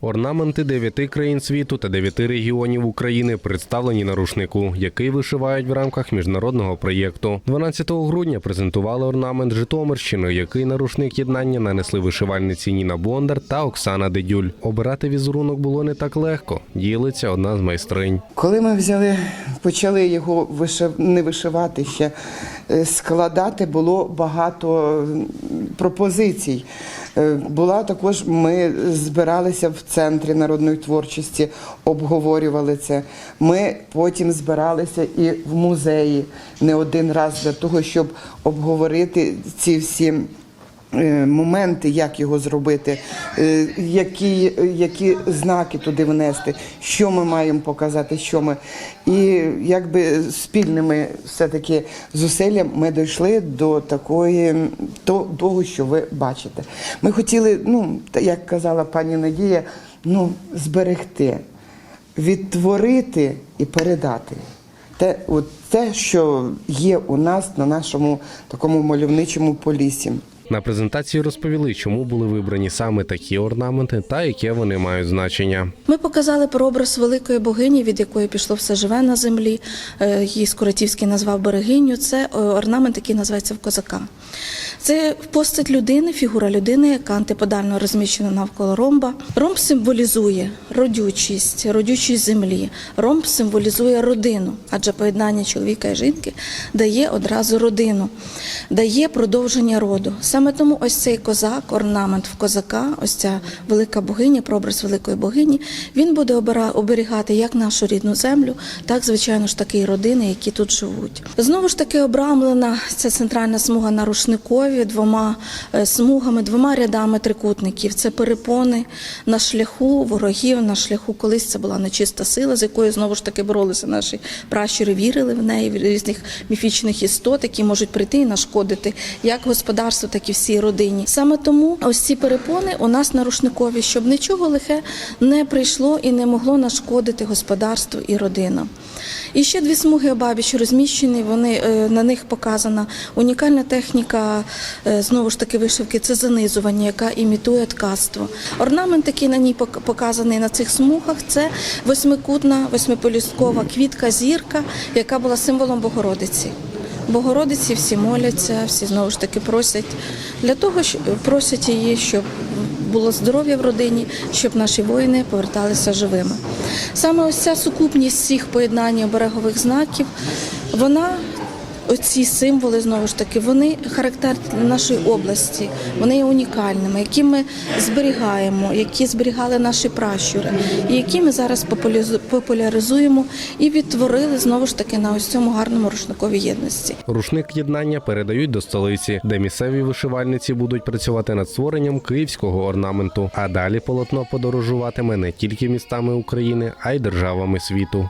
Орнаменти дев'яти країн світу та дев'яти регіонів України представлені на рушнику, який вишивають в рамках міжнародного проєкту. 12 грудня презентували орнамент Житомирщини, який на рушник єднання нанесли вишивальниці Ніна Бондар та Оксана Дедюль. Обирати візерунок було не так легко. Ділиться одна з майстринь. Коли ми взяли, почали його вишив, не вишивати ще, е, складати, було багато пропозицій. Е, Була також, ми збиралися в центрі народної творчості, обговорювали це. Ми потім збиралися і в музеї не один раз для того, щоб обговорити ці всі моменти, як його зробити, е, які, які знаки туди внести, що ми маємо показати, що ми. І якби спільними все-таки зусиллям ми дійшли до такої то- того, що ви бачите. Ми хотіли, ну, як казала пані Надія, ну, зберегти, відтворити і передати. Те, от те, що є у нас на нашому такому мальовничому полісі. На презентації розповіли, чому були вибрані саме такі орнаменти та яке вони мають значення. Ми показали прообраз великої богині, від якої пішло все живе на землі. Е, Її Скоротівський назвав берегиню. Це е, орнамент, який називається в козака. Це постать людини, фігура людини, яка антиподально розміщена навколо ромба. Ромб символізує родючість, родючість землі. Ромб символізує родину, адже поєднання чоловіка і жінки дає одразу родину, дає продовження роду. Саме тому ось цей козак, орнамент в козака, ось ця велика богиня, прообраз великої богині, він буде оберігати як нашу рідну землю, так, звичайно ж таки, родини, які тут живуть. Знову ж таки, обрамлена ця центральна смуга на рушникові двома е, смугами, двома рядами трикутників. Це перепони на шляху ворогів, на шляху колись це була нечиста сила, з якою знову ж таки боролися наші пращури, вірили в неї, в різних міфічних істот, які можуть прийти і нашкодити як господарству, так і всій родині. Саме тому ось ці перепони у нас на рушникові, щоб нічого лихе не прийшло і не могло нашкодити господарству і родинам. І ще дві смуги обабіч розміщені. Вони е, на них показана унікальна техніка е, знову ж таки вишивки. Це занизування, яка імітує ткацтво. Орнамент, який на ній показаний на цих смугах, це восьмикутна, восьмиполюсткова квітка зірка, яка була символом Богородиці. Богородиці всі моляться, всі знову ж таки просять для того, що просять її, щоб було здоров'я в родині, щоб наші воїни поверталися живими. Саме ось ця сукупність всіх поєднань оберегових знаків, вона. Оці символи знову ж таки вони характерні для нашої області, вони є унікальними, які ми зберігаємо, які зберігали наші пращури, і які ми зараз популяризу- популяризуємо і відтворили знову ж таки на ось цьому гарному рушниковій єдності. Рушник єднання передають до столиці, де місцеві вишивальниці будуть працювати над створенням київського орнаменту. А далі полотно подорожуватиме не тільки містами України, а й державами світу.